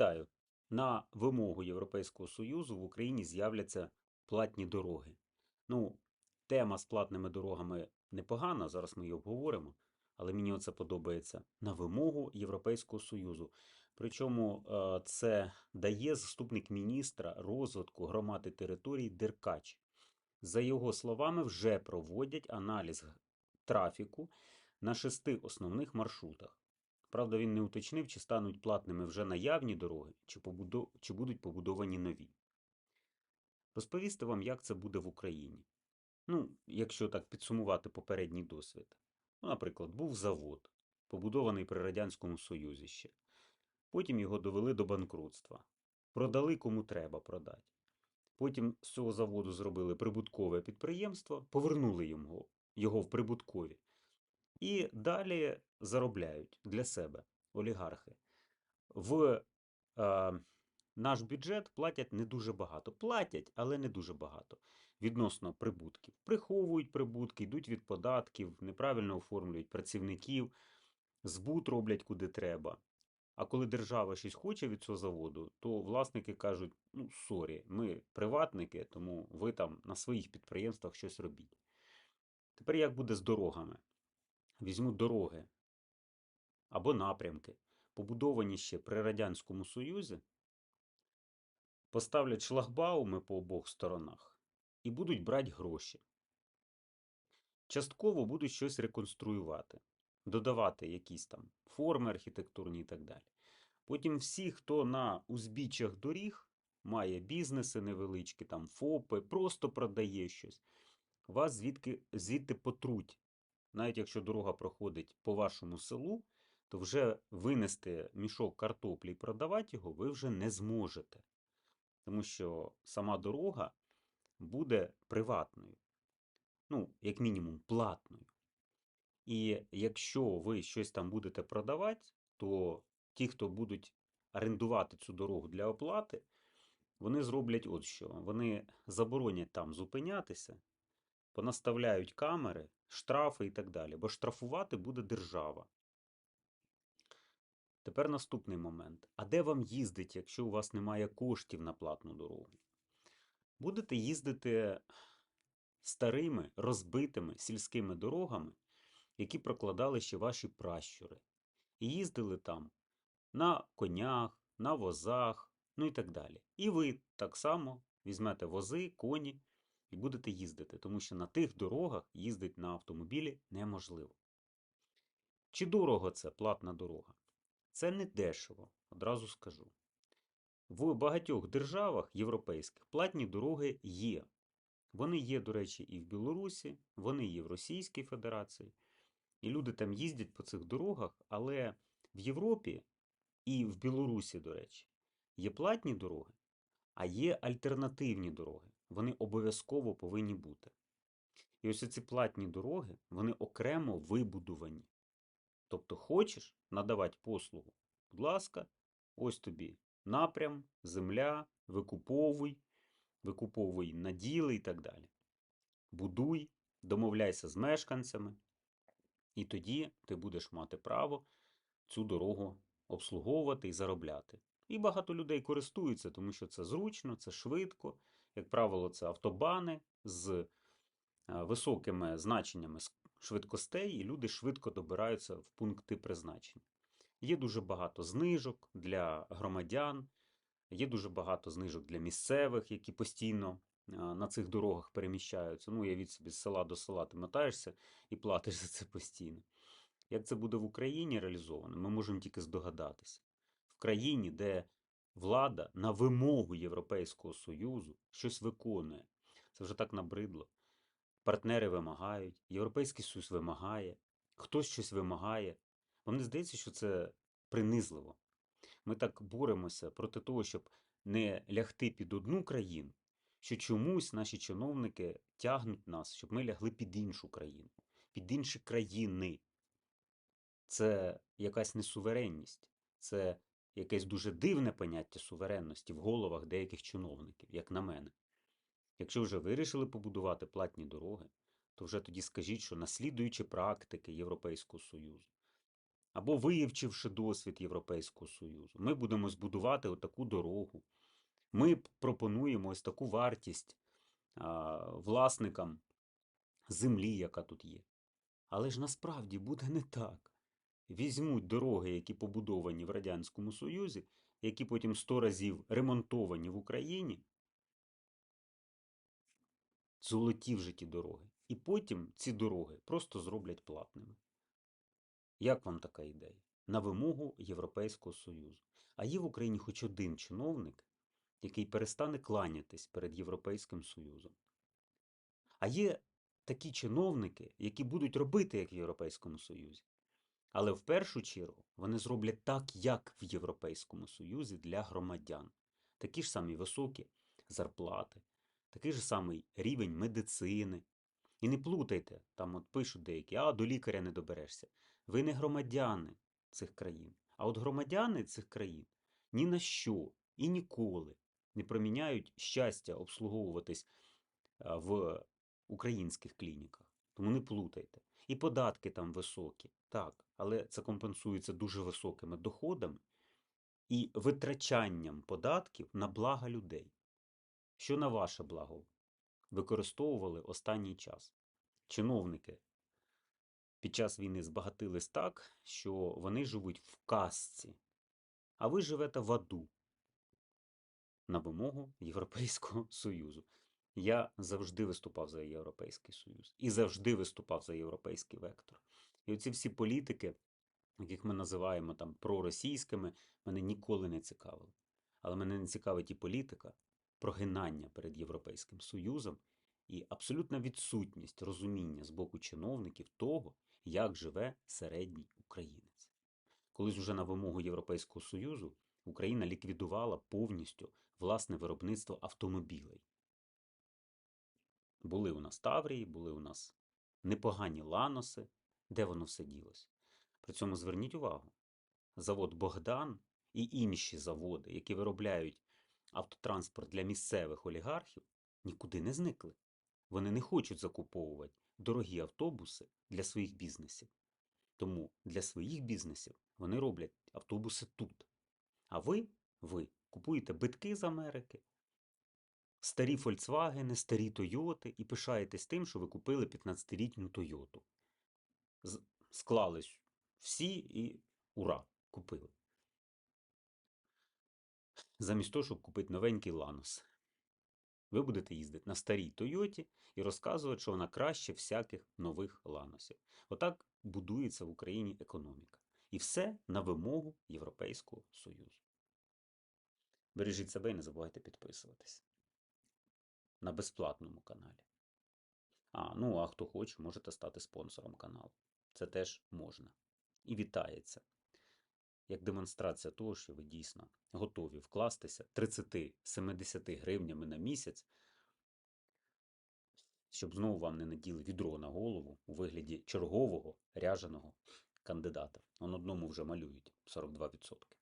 Вітаю! На вимогу Європейського Союзу в Україні з'являться платні дороги. Ну, тема з платними дорогами непогана, зараз ми її обговоримо, але мені оце подобається на вимогу Європейського Союзу. Причому е, це дає заступник міністра розвитку громад і територій Деркач. За його словами, вже проводять аналіз трафіку на шести основних маршрутах. Правда, він не уточнив, чи стануть платними вже наявні дороги, чи, побудо... чи будуть побудовані нові. Розповісти вам, як це буде в Україні. Ну, якщо так підсумувати попередній досвід. Ну, наприклад, був завод, побудований при Радянському Союзі ще. Потім його довели до банкрутства. Продали кому треба продати. Потім з цього заводу зробили прибуткове підприємство, повернули йому його в прибуткові. І далі заробляють для себе олігархи. В е, наш бюджет платять не дуже багато. Платять, але не дуже багато відносно прибутків. Приховують прибутки, йдуть від податків, неправильно оформлюють працівників, збут роблять куди треба. А коли держава щось хоче від цього заводу, то власники кажуть: ну, сорі, ми приватники, тому ви там на своїх підприємствах щось робіть. Тепер як буде з дорогами? Візьму дороги або напрямки, побудовані ще при Радянському Союзі, поставлять шлагбауми по обох сторонах і будуть брати гроші. Частково будуть щось реконструювати, додавати якісь там форми архітектурні і так далі. Потім всі, хто на узбіччях доріг має бізнеси невеличкі, там ФОПи, просто продає щось, вас звідки, звідти потруть. Навіть якщо дорога проходить по вашому селу, то вже винести мішок картоплі і продавати його ви вже не зможете. Тому що сама дорога буде приватною, ну, як мінімум, платною. І якщо ви щось там будете продавати, то ті, хто будуть орендувати цю дорогу для оплати, вони зроблять от що. Вони заборонять там зупинятися, понаставляють камери, штрафи і так далі, бо штрафувати буде держава. Тепер наступний момент. А де вам їздить, якщо у вас немає коштів на платну дорогу? Будете їздити старими, розбитими сільськими дорогами, які прокладали ще ваші пращури. І їздили там на конях, на возах, ну і так далі. І ви так само візьмете вози, коні і будете їздити, тому що на тих дорогах їздити на автомобілі неможливо. Чи дорого це платна дорога? Це не дешево, одразу скажу. В багатьох державах європейських платні дороги є. Вони є, до речі, і в Білорусі, вони є в Російській Федерації. І люди там їздять по цих дорогах, але в Європі і в Білорусі, до речі, є платні дороги, а є альтернативні дороги. Вони обов'язково повинні бути. І ось ці платні дороги, вони окремо вибудовані. Тобто, хочеш надавати послугу, будь ласка, ось тобі напрям, земля, викуповуй, викуповуй наділи і так далі. Будуй, домовляйся з мешканцями, і тоді ти будеш мати право цю дорогу обслуговувати і заробляти. І багато людей користуються, тому що це зручно, це швидко. Як правило, це автобани з е, високими значеннями швидкостей, і люди швидко добираються в пункти призначення. Є дуже багато знижок для громадян, є дуже багато знижок для місцевих, які постійно на цих дорогах переміщаються. Ну, уявіть собі, з села до села ти мотаєшся і платиш за це постійно. Як це буде в Україні реалізовано, ми можемо тільки здогадатися. В країні, де влада на вимогу Європейського Союзу щось виконує. Це вже так набридло. Партнери вимагають, Європейський Союз вимагає, хтось щось вимагає. Вам не здається, що це принизливо. Ми так боремося проти того, щоб не лягти під одну країну, що чомусь наші чиновники тягнуть нас, щоб ми лягли під іншу країну, під інші країни. Це якась несуверенність, це якесь дуже дивне поняття суверенності в головах деяких чиновників, як на мене. Якщо вже вирішили побудувати платні дороги, то вже тоді скажіть, що наслідуючи практики Європейського Союзу, або вивчивши досвід Європейського Союзу, ми будемо збудувати отаку дорогу. Ми пропонуємо ось таку вартість а, власникам землі, яка тут є. Але ж насправді буде не так. Візьмуть дороги, які побудовані в Радянському Союзі, які потім сто разів ремонтовані в Україні, золоті вже ті дороги. І потім ці дороги просто зроблять платними. Як вам така ідея? На вимогу Європейського Союзу. А є в Україні хоч один чиновник, який перестане кланятись перед Європейським Союзом. А є такі чиновники, які будуть робити, як в Європейському Союзі. Але в першу чергу вони зроблять так, як в Європейському Союзі для громадян. Такі ж самі високі зарплати, такий ж самий рівень медицини. І не плутайте, там от пишуть деякі, а до лікаря не доберешся. Ви не громадяни цих країн. А от громадяни цих країн ні на що і ніколи не проміняють щастя обслуговуватись в українських клініках. Тому не плутайте. І податки там високі, так, але це компенсується дуже високими доходами і витрачанням податків на благо людей. Що на ваше благо використовували останній час? Чиновники під час війни збагатились так, що вони живуть в казці, а ви живете в аду на вимогу Європейського Союзу. Я завжди виступав за Європейський Союз і завжди виступав за європейський вектор. І оці всі політики, яких ми називаємо там проросійськими, мене ніколи не цікавили. Але мене не цікавить і політика, прогинання перед Європейським Союзом і абсолютна відсутність розуміння з боку чиновників того, як живе середній українець. Колись уже на вимогу Європейського Союзу Україна ліквідувала повністю власне виробництво автомобілей. Були у нас Таврії, були у нас непогані ланоси, де воно все ділося. При цьому зверніть увагу, завод Богдан і інші заводи, які виробляють автотранспорт для місцевих олігархів, нікуди не зникли. Вони не хочуть закуповувати дорогі автобуси для своїх бізнесів. Тому для своїх бізнесів вони роблять автобуси тут. А ви, ви купуєте битки з Америки, старі Фольксвагени, старі Тойоти і пишаєтесь тим, що ви купили 15-літню Тойоту. Склались всі і ура! Купили. Замість того, щоб купити новенький Ланос. Ви будете їздити на старій Тойоті і розказувати, що вона краще всяких нових Ланосів. Отак будується в Україні економіка. І все на вимогу Європейського Союзу. Бережіть себе і не забувайте підписуватись на безплатному каналі. А, ну а хто хоче, можете стати спонсором каналу. Це теж можна. І вітається. Як демонстрація того, що ви дійсно готові вкластися 30-70 гривнями на місяць, щоб знову вам не наділи відро на голову у вигляді чергового ряженого кандидата. Он одному вже малюють 42%.